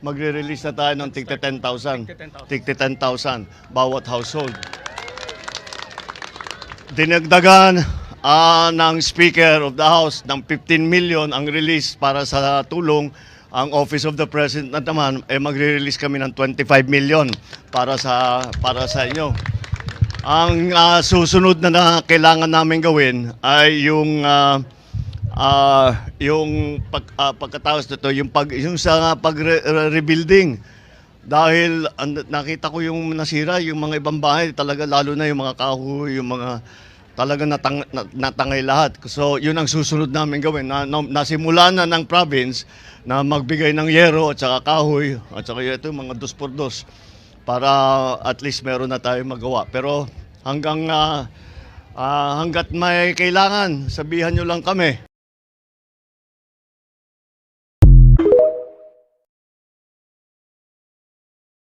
magre-release na tayo ng tigta 10,000. Tigta 10,000 bawat household. Dinagdagan ah, ng Speaker of the House ng 15 million ang release para sa tulong. Ang Office of the President na naman, eh, magre-release kami ng 25 million para sa para sa inyo. Ang ah, susunod na, na kailangan namin gawin ay yung ah, ah, yung pag, ah, pagkatapos nito yung pag yung sa pag-rebuilding dahil an- nakita ko yung nasira yung mga ibang bahay talaga lalo na yung mga kahoy yung mga talaga natang, na- natangay lahat. So yun ang susunod namin gawin na, na, nasimula na ng province na magbigay ng yero at saka kahoy at saka ito mga dos por dos para at least meron na tayo magawa. Pero hanggang ah, ah, hanggat may kailangan sabihan nyo lang kami